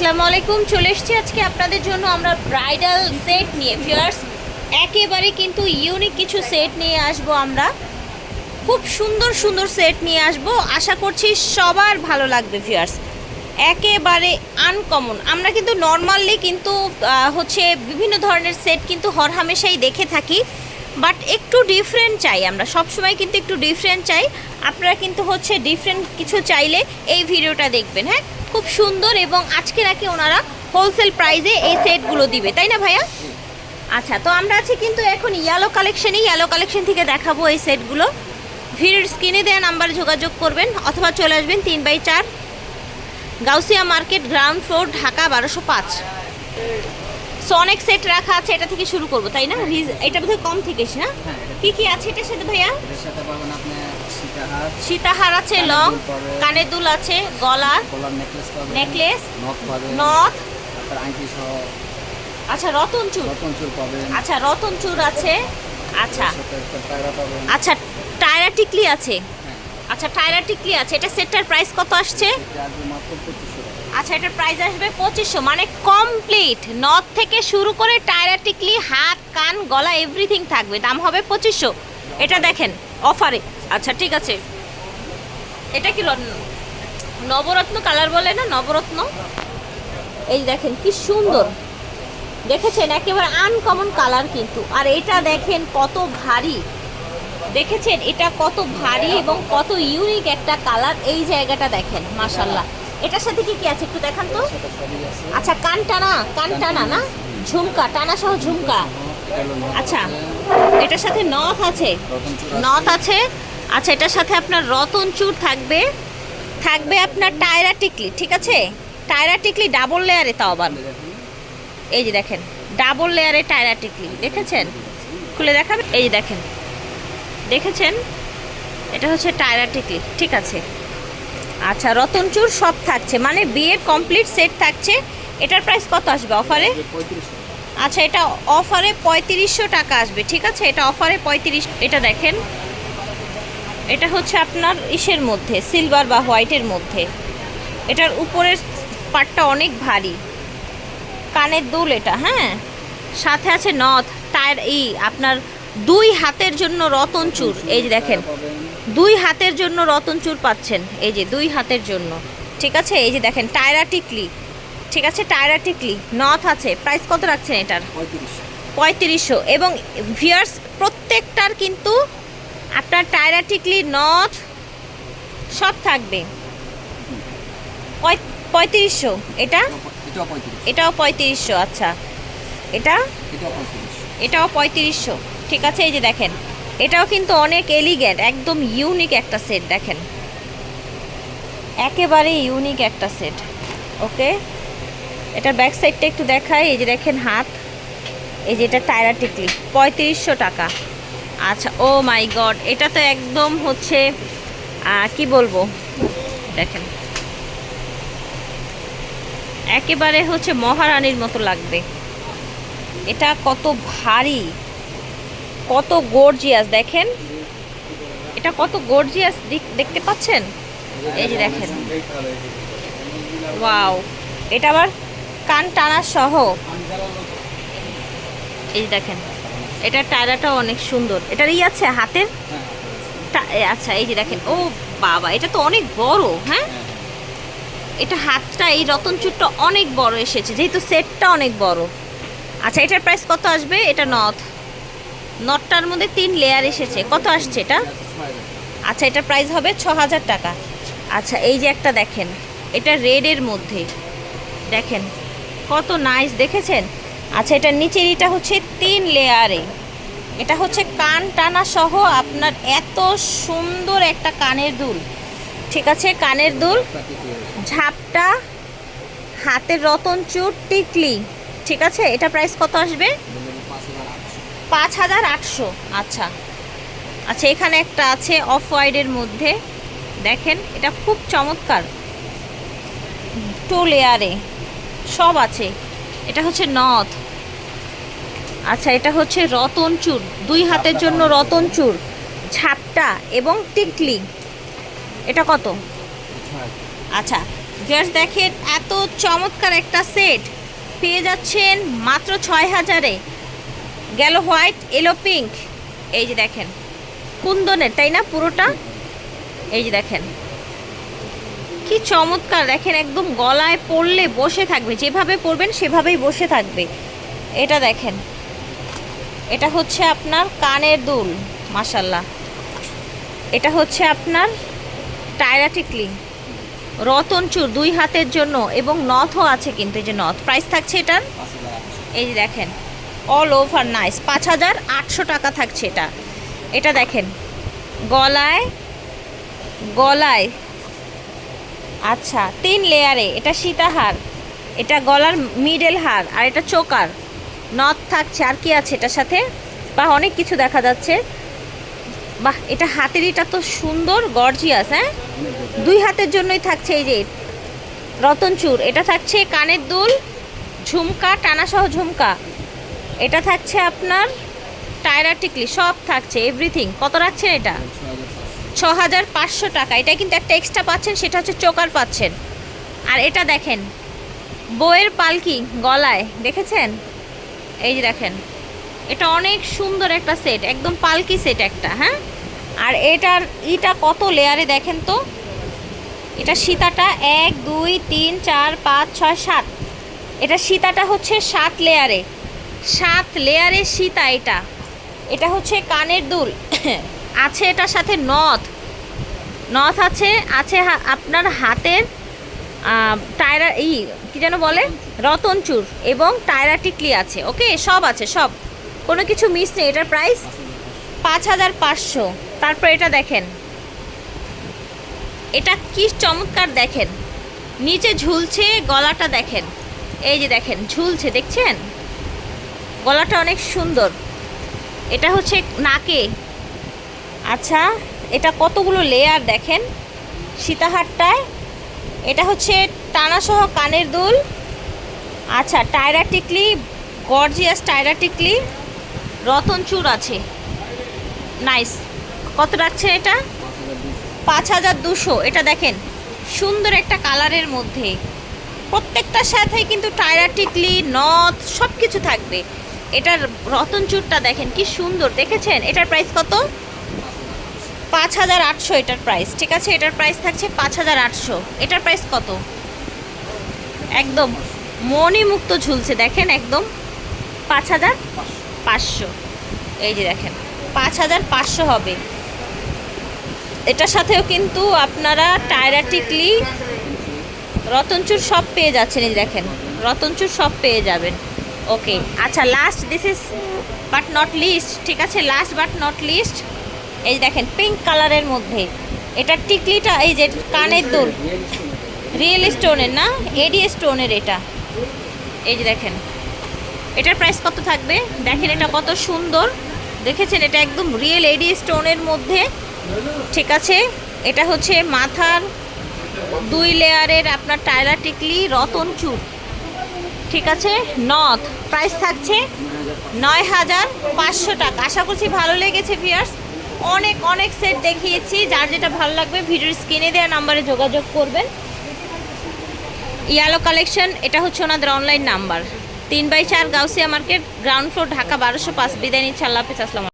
আসসালামু আলাইকুম, চলে এসেছি আজকে আপনাদের জন্য আমরা ব্রাইডাল সেট নিয়ে। ফিয়ার্স একেবারে কিন্তু ইউনিক কিছু সেট নিয়ে আসব আমরা। খুব সুন্দর সুন্দর সেট নিয়ে আসব। আশা করছি সবার ভালো লাগবে ফিয়ার্স একেবারে আনকমন আমরা কিন্তু নর্মালি কিন্তু হচ্ছে বিভিন্ন ধরনের সেট কিন্তু হরহামেশাই দেখে থাকি। বাট একটু ডিফারেন্ট চাই আমরা। সবসময় কিন্তু একটু ডিফারেন্ট চাই। আপনারা কিন্তু হচ্ছে ডিফারেন্ট কিছু চাইলে এই ভিডিওটা দেখবেন হ্যাঁ? খুব সুন্দর এবং আজকে নাকি ওনারা হোলসেল প্রাইজে এই সেটগুলো দিবে তাই না ভাইয়া? আচ্ছা তো আমরা আছি কিন্তু এখন ইয়েলো কালেকশনে ইয়েলো কালেকশন থেকে দেখাবো এই সেটগুলো ভিড়ের স্ক্রিনে দেওয়া নাম্বারে যোগাযোগ করবেন অথবা চলে আসবেন তিন বাই চার Gausia market ground floor Dhaka বারোশো পাঁচ। সো অনেক সেট রাখা আছে এটা থেকে শুরু করব তাই না? এটা বোধহয় কম থেকে না? হ্যাঁ, কি কি আছে এটা সাথে ভাইয়া? সাথে পাবেন আপনি সীতাহার আছে লং কানের দুল আছে গলা গলার নেকলেস নথ আচ্ছা রতন চুর আচ্ছা রতন চুর আছে আচ্ছা। আচ্ছা টায়রা টিকলি আছে। হ্যাঁ। আচ্ছা টায়রা টিকলি আছে এটা সেটটার প্রাইস কত আসছে? আচ্ছা এটার প্রাইস আসবে পঁচিশশো মানে কমপ্লিট নথ থেকে শুরু করে টায়রা টিকলি হাত কান গলা এভরিথিং থাকবে। দাম হবে পঁচিশশো। এটা দেখেন অফারে আচ্ছা ঠিক আছে। এটা কি রত্ন নবরত্ন কালার বলে না? নবরত্ন? এই দেখেন, কি সুন্দর। দেখেছেন? একেবারে আনকমন কালার কিন্তু। আর এটা দেখেন, কত ভারী। দেখেছেন? এটা কত ভারী এবং কত ইউনিক একটা কালার এই জায়গাটা দেখেন মাশাল্লাহ এটার সাথে কি কি আছে একটু দেখান তো? আচ্ছা কান টানা কান টানা না? ঝুমকা, টানা সহ ঝুমকা। আচ্ছা এটার সাথে নথ আছে। নথ আছে আচ্ছা এটার সাথে আপনার রতন চুর থাকবে। থাকবে আপনার টায়রা টিকলি, ঠিক আছে? টায়রা টিকলি ডাবল লেয়ারে তাও আবার এই যে দেখেন ডাবল লেয়ারে টায়রা টিকলি, দেখেছেন? খুলে দেখাবে? এই যে দেখেন, দেখেছেন? এটা হচ্ছে টায়রা টিকলি, ঠিক আছে? আচ্ছা রতন রতনচুর সব থাকছে মানে বিয়ের কমপ্লিট সেট থাকছে। এটার প্রাইস কত আসবে অফারে আচ্ছা এটা অফারে পঁয়ত্রিশশো টাকা আসবে, ঠিক আছে? এটা অফারে পঁয়ত্রিশ, এটা দেখেন। এটা হচ্ছে আপনার ইসের মধ্যে সিলভার বা হোয়াইটের মধ্যে। এটার উপরের পাটটা অনেক ভারী। কানের দুল এটা হ্যাঁ? সাথে আছে নথ টায়ার ই আপনার দুই হাতের জন্য রতন চুর এই যে দেখেন। দুই হাতের জন্য রতন চুর পাচ্ছেন এই যে দুই হাতের জন্য। ঠিক আছে? এই যে দেখেন টায়রা টিকলি ঠিক আছে? টায়রা টিকলি নথ আছে। প্রাইস কত রাখছেন এটার? পঁয়ত্রিশশো। পঁয়ত্রিশশো। এবং ভিয়ার্স প্রত্যেকটার কিন্তু আপনার টায়রা টিকলি নথ সব থাকবে। পঁয়ত্রিশশো। এটা? এটাও পঁয়ত্রিশশো। আচ্ছা। এটা? এটাও পঁয়ত্রিশশো। ঠিক আছে এই যে দেখেন। এটাও কিন্তু অনেক এলিগেন্ট একদম ইউনিক একটা সেট দেখেন। একেবারে ইউনিক একটা সেট ওকে? এটা ব্যাক সাইডটা একটু দেখাই এই যে দেখেন হাত। এই যে এটা টায়রা টিকলি পঁয়ত্রিশশো টাকা। আচ্ছা ও মাই গড, এটা তো একদম হচ্ছে কি বলব? দেখেন। একেবারে হচ্ছে মহারানীর মতো লাগবে। এটা কত ভারী, কত গর্জিয়াস দেখেন। এটা কত গর্জিয়াস দেখতে পাচ্ছেন? এই যে দেখেন। ওয়াও, এটা আবার কান টানা সহ। এই দেখেন। এটা টায়রাটাও অনেক সুন্দর। এটার ই আছে হাতের? হ্যাঁ আচ্ছা এই যে দেখেন ও বাবা এটা তো অনেক বড় হ্যাঁ? এটা হাতটা এই রতন চুরটা অনেক বড় এসেছে যেহেতু সেটটা অনেক বড়। আচ্ছা এটার প্রাইস কত আসবে? এটা নথ। নটটার মধ্যে তিন লেয়ার এসেছে। কত আসছে এটা? আচ্ছা এটার প্রাইস হবে ছ হাজার টাকা। আচ্ছা এই যে একটা দেখেন এটা রেডের মধ্যে। দেখেন কত নাইস দেখেছেন? আচ্ছা এটার নিচের এটা হচ্ছে তিন লেয়ারে এটা হচ্ছে কান টানা সহ আপনার এত সুন্দর একটা কানের দুল। ঠিক আছে, কানের দুল। ঝাপটা, হাতের রতন চুর টিকলি। ঠিক আছে, এটা প্রাইস কত আসবে? পাঁচ হাজার আটশো। আচ্ছা। আচ্ছা এখানে একটা আছে অফ হোয়াইটের মধ্যে। দেখেন, এটা খুব চমৎকার। টু লেয়ারে। সব আছে। এটা হচ্ছে নথ। আচ্ছা এটা হচ্ছে রতন চুর। দুই হাতের জন্য রতন চুর। ছাপটা এবং টিকলি এটা কত? আচ্ছা জাস্ট দেখেন এত চমৎকার একটা সেট পেয়ে যাচ্ছেন মাত্র ছয় হাজারে। গেল হোয়াইট এলো পিঙ্ক এই যে দেখেন কুন্দনের তাই না পুরোটা? এই যে দেখেন কি চমৎকার। দেখেন একদম গলায় পড়লে বসে থাকবে। যেভাবে পরবেন সেভাবেই বসে থাকবে। এটা দেখেন এটা হচ্ছে আপনার কানের দুল মাসাল্লাহ এটা হচ্ছে আপনার টায়রা টিকলি রতন চুর, দুই হাতের জন্য এবং নথও আছে কিন্তু, এই যে নথ। প্রাইস থাকছে এটার? এই যে দেখেন অল ওভার নাইস পাঁচ হাজার আটশো টাকা থাকছে এটা। এটা দেখেন, গলায় গলায় আচ্ছা তিন লেয়ারে এটা সীতাহার, এটা গলার মিডল হার, আর এটা চোকার। নথ থাকছে, আর কি আছে এটার সাথে? বা অনেক কিছু দেখা যাচ্ছে। বাহ, এটা হাতেরইটা তো সুন্দর, গর্জিয়াস হ্যাঁ? দুই হাতের জন্যই থাকছে এই যে রতনচুর এটা থাকছে কানের দুল, ঝুমকা, টানাসহ ঝুমকা। এটা থাকছে আপনার টায়রা টিকলি, সব থাকছে, এভরিথিং। কত রাখছেন এটা? ছ হাজার পাঁচশো টাকা। এটা কিন্তু একটা এক্সট্রা পাচ্ছেন, সেটা হচ্ছে চোকার পাচ্ছেন। আর এটা দেখেন, বইয়ের পালকি গলায়, দেখেছেন? এই যে দেখেন, এটা অনেক সুন্দর একটা সেট একদম পালকি সেট একটা হ্যাঁ? আর এটার ইটা কত লেয়ারে দেখেন তো? এটা সীতাটা এক, দুই, তিন, চার, পাঁচ, ছয়, সাত। এটা সীতাটা হচ্ছে সাত লেয়ারে সাত লেয়ারে সীতা এটা। এটা হচ্ছে কানের দুল। আছে এটার সাথে নথ। নথ আছে আছে আপনার হাতের টায়রা ই কি যেন বলে? রতনচুর এবং টায়রা টিকলি আছে, ওকে? সব আছে, সব। কোনো কিছু মিস নেই, এটার প্রাইস পাঁচ হাজার পাঁচশো। তারপর এটা দেখেন। এটা কি চমৎকার দেখেন। নিচে ঝুলছে, গলাটা দেখেন। এই যে দেখেন, ঝুলছে, দেখছেন? গলাটা অনেক সুন্দর। এটা হচ্ছে নাকে। আচ্ছা এটা কতগুলো লেয়ার দেখেন? সীতাহারটায় এটা হচ্ছে টানাসহ কানের দুল। আচ্ছা টায়রা টিকলি গর্জিয়াস টায়রা টিকলি রতনচুর আছে। নাইস কত রাখছে এটা? পাঁচ হাজার দুশো। এটা দেখেন, সুন্দর একটা কালারের মধ্যে। প্রত্যেকটার সাথে কিন্তু টায়রা টিকলি নথ সব কিছু থাকবে। এটার রতনচুরটা দেখেন, কি সুন্দর। দেখেছেন? এটার প্রাইস কত? পাঁচ হাজার আটশো এটার প্রাইস ঠিক আছে? এটার প্রাইস থাকছে পাঁচ হাজার আটশো। এটার প্রাইস কত? একদম মণিমুক্ত ঝুলছে, দেখেন একদম পাঁচ হাজার পাঁচশো। এই যে দেখেন, পাঁচ হাজার পাঁচশো হবে। এটার সাথেও কিন্তু আপনারা টায়রা টিকলি রতনচুর সব পেয়ে যাচ্ছেন, এই দেখেন, রতনচুর সব পেয়ে যাবেন। ওকে আচ্ছা last this is but not least ঠিক আছে? লাস্ট বাট নট লিস্ট এই দেখেন পিঙ্ক কালারের মধ্যে। এটা টিকলিটা, এই যে কানের দুল। রিয়েল স্টোনের না? এডি স্টোনের এটা। এই যে দেখেন। এটার প্রাইস কত থাকবে? দেখেন এটা কত সুন্দর। দেখেছেন, এটা একদম রিয়েল এডি স্টোনের মধ্যে। ঠিক আছে? এটা হচ্ছে মাথার দুই লেয়ারের আপনার টায়লা টিকলি, রতন চুপ ঠিক আছে? নথ। প্রাইস থাকছে নয় হাজার পাঁচশো টাকা। আশা করছি ভালো লেগেছে ভিয়ার্স অনেক অনেক সেট দেখিয়েছি। যার যেটা ভালো লাগবে, ভিডিওর স্ক্রিনে দেওয়া নাম্বারে যোগাযোগ করবেন। ইয়ালো কালেকশন এটা হচ্ছে ওনাদের অনলাইন নাম্বার তিন বাই চার Gausia market ground floor Dhaka বারোশো পাঁচ। বিদায় নিচ্ছে আসসালামু